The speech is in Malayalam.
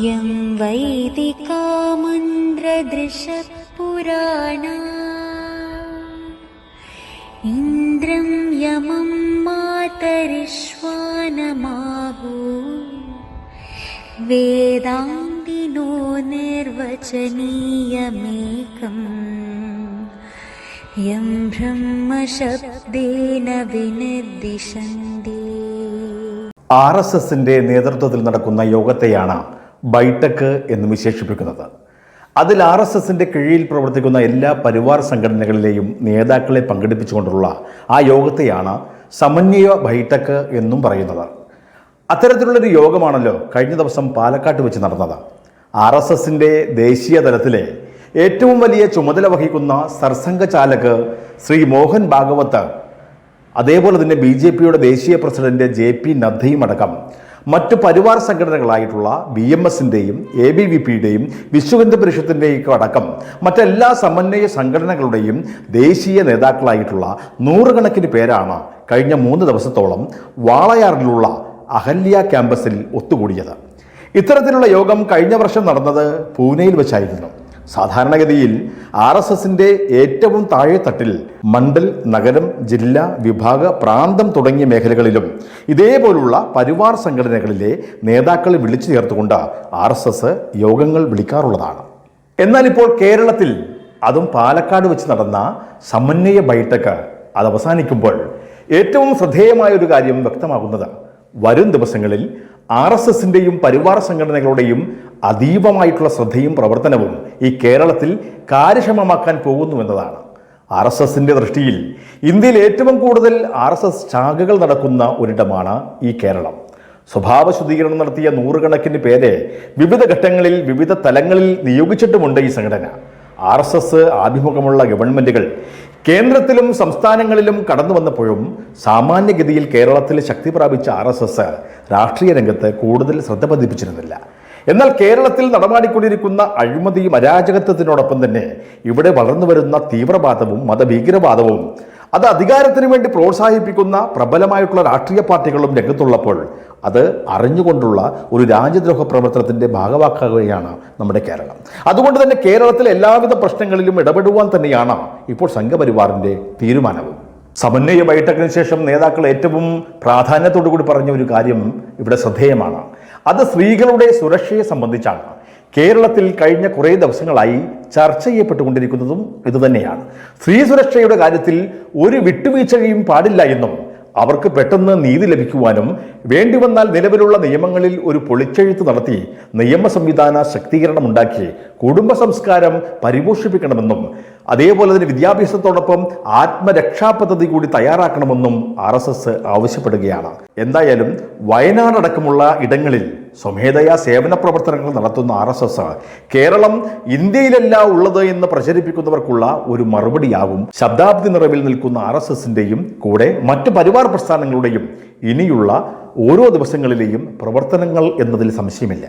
യം വൈദികൃശപുരാണ ഇന്ദ്രം യമം മാതരിശ്വാനമാഹൂ വേദാംഗിനോ നിർവചനീയമേകം യം ബ്രഹ്മശബ്ദേന വിനിർദ്ദിശന്തി ആർ എസ് എസിന്റെ നേതൃത്വത്തിൽ നടക്കുന്ന യോഗത്തെയാണ് ബൈഠക്ക് എന്ന് വിശേഷിപ്പിക്കുന്നത്. അതിൽ ആർ എസ് എസിന്റെ കീഴിൽ പ്രവർത്തിക്കുന്ന എല്ലാ പരിവാർ സംഘടനകളിലെയും നേതാക്കളെ പങ്കെടുപ്പിച്ചുകൊണ്ടുള്ള ആ യോഗത്തെയാണ് സമന്വയ ബൈടെക് എന്നും പറയുന്നത്. അത്തരത്തിലുള്ളൊരു യോഗമാണല്ലോ കഴിഞ്ഞ ദിവസം പാലക്കാട്ട് വെച്ച് നടന്നത്. ആർ എസ് എസിന്റെ ദേശീയ തലത്തിലെ ഏറ്റവും വലിയ ചുമതല വഹിക്കുന്ന സർസംഘചാലക് ശ്രീ മോഹൻ ഭാഗവത്ത് അതേപോലെ തന്നെ ബി ജെ പിയുടെ ദേശീയ പ്രസിഡന്റ് ജെ പി നദ്ദയും അടക്കം മറ്റു പരിവാർ സംഘടനകളായിട്ടുള്ള ബി എം എസിന്റെയും എ ബി വി പിയുടെയും വിശ്വഹിന്ദു പരിഷത്തിന്റെയും അടക്കം മറ്റെല്ലാ സമന്വയ സംഘടനകളുടെയും ദേശീയ നേതാക്കളായിട്ടുള്ള നൂറുകണക്കിന് പേരാണ് കഴിഞ്ഞ മൂന്ന് ദിവസത്തോളം വാളയാറിലുള്ള അഹല്യ ക്യാമ്പസിൽ ഒത്തുകൂടിയത്. ഇത്തരത്തിലുള്ള യോഗം കഴിഞ്ഞ വർഷം നടന്നത് പൂനെയിൽ വെച്ചായിരുന്നു. സാധാരണഗതിയിൽ ആർ എസ് എസിന്റെ ഏറ്റവും താഴെത്തട്ടിൽ മണ്ഡൽ നഗരം ജില്ല വിഭാഗ പ്രാന്തം തുടങ്ങിയ മേഖലകളിലും ഇതേപോലുള്ള പരിവാർ സംഘടനകളിലെ നേതാക്കളെ വിളിച്ചു ചേർത്തുകൊണ്ട് ആർ എസ് എസ് യോഗങ്ങൾ വിളിക്കാറുള്ളതാണ്. എന്നാൽ ഇപ്പോൾ കേരളത്തിൽ അതും പാലക്കാട് വെച്ച് നടന്ന സമന്വയ ബൈഠക്ക് അത് അവസാനിക്കുമ്പോൾ ഏറ്റവും ശ്രദ്ധേയമായ ഒരു കാര്യം വ്യക്തമാകുന്നത് വരും ദിവസങ്ങളിൽ ആർ എസ് എസിന്റെയും പരിവാർ സംഘടനകളുടെയും അതീവമായിട്ടുള്ള ശ്രദ്ധയും പ്രവർത്തനവും ഈ കേരളത്തിൽ കാര്യക്ഷമമാക്കാൻ പോകുന്നു എന്നതാണ് ആർ എസ് എസിന്റെ ദൃഷ്ടിയിൽ ഇന്ത്യയിൽ ഏറ്റവും കൂടുതൽ ആർ എസ് എസ് ശാഖകൾ നടക്കുന്ന ഒരിടമാണ് ഈ കേരളം. സ്വഭാവ ശുദ്ധീകരണം നടത്തിയ നൂറുകണക്കിന് പേരെ വിവിധ ഘട്ടങ്ങളിൽ വിവിധ തലങ്ങളിൽ നിയോഗിച്ചിട്ടുമുണ്ട് ഈ സംഘടന. ആർ എസ് എസ് ആഭിമുഖമുള്ള ഗവൺമെന്റുകൾ കേന്ദ്രത്തിലും സംസ്ഥാനങ്ങളിലും കടന്നു വന്നപ്പോഴും സാമാന്യഗതിയിൽ കേരളത്തിൽ ശക്തി പ്രാപിച്ച ആർ എസ് എസ് രാഷ്ട്രീയ രംഗത്ത് കൂടുതൽ ശ്രദ്ധ പതിപ്പിച്ചിരുന്നില്ല. എന്നാൽ കേരളത്തിൽ നടമാടിക്കൊണ്ടിരിക്കുന്ന അഴിമതിയും അരാജകത്വത്തിനോടൊപ്പം തന്നെ ഇവിടെ വളർന്നു വരുന്ന തീവ്രവാദവും മതഭീകരവാദവും അത് അധികാരത്തിന് വേണ്ടി പ്രോത്സാഹിപ്പിക്കുന്ന പ്രബലമായിട്ടുള്ള രാഷ്ട്രീയ പാർട്ടികളും രംഗത്തുള്ളപ്പോൾ അത് അറിഞ്ഞുകൊണ്ടുള്ള ഒരു രാജ്യദ്രോഹ പ്രവർത്തനത്തിന്റെ ഭാഗമാക്കുകയാണ് നമ്മുടെ കേരളം. അതുകൊണ്ട് തന്നെ കേരളത്തിലെ എല്ലാവിധ പ്രശ്നങ്ങളിലും ഇടപെടുവാൻ തന്നെയാണ് ഇപ്പോൾ സംഘപരിവാറിന്റെ തീരുമാനവും. സമന്വയ ബൈഠക്കിന് ശേഷം നേതാക്കൾ ഏറ്റവും പ്രാധാന്യത്തോടു കൂടി പറഞ്ഞ ഒരു കാര്യം ഇവിടെ ശ്രദ്ധേയമാണ്. അത് സ്ത്രീകളുടെ സുരക്ഷയെ സംബന്ധിച്ചാണ്. കേരളത്തിൽ കഴിഞ്ഞ കുറേ ദിവസങ്ങളായി ചർച്ച ചെയ്യപ്പെട്ടുകൊണ്ടിരിക്കുന്നതും ഇതുതന്നെയാണ്. സ്ത്രീ സുരക്ഷയുടെ കാര്യത്തിൽ ഒരു വിട്ടുവീഴ്ചയും പാടില്ല എന്നും അവർക്ക് പെട്ടെന്ന് നീതി ലഭിക്കുവാനും വേണ്ടി വന്നാൽ നിലവിലുള്ള നിയമങ്ങളിൽ ഒരു പൊളിച്ചെഴുത്ത് നടത്തി നിയമ സംവിധാന ശക്തീകരണം ഉണ്ടാക്കി കുടുംബ സംസ്കാരം പരിപോഷിപ്പിക്കണമെന്നും അതേപോലെ തന്നെ വിദ്യാഭ്യാസത്തോടൊപ്പം ആത്മരക്ഷാ പദ്ധതി കൂടി തയ്യാറാക്കണമെന്നും ആർ എസ് എസ് ആവശ്യപ്പെടുകയാണ്. എന്തായാലും വയനാടടക്കമുള്ള ഇടങ്ങളിൽ സ്വമേധയാ സേവന പ്രവർത്തനങ്ങൾ നടത്തുന്ന ആർ എസ് എസ് കേരളം ഇന്ത്യയിലല്ല ഉള്ളത് എന്ന് പ്രചരിപ്പിക്കുന്നവർക്കുള്ള ഒരു മറുപടിയാകും. ശബ്ദാബ്ദി നിറവിൽ നിൽക്കുന്ന ആർ എസ് എസിന്റെയും കൂടെ മറ്റ് പരിവാർ പ്രസ്ഥാനങ്ങളുടെയും ഇനിയുള്ള ഓരോ ദിവസങ്ങളിലെയും പ്രവർത്തനങ്ങൾ എന്നതിൽ സംശയമില്ല.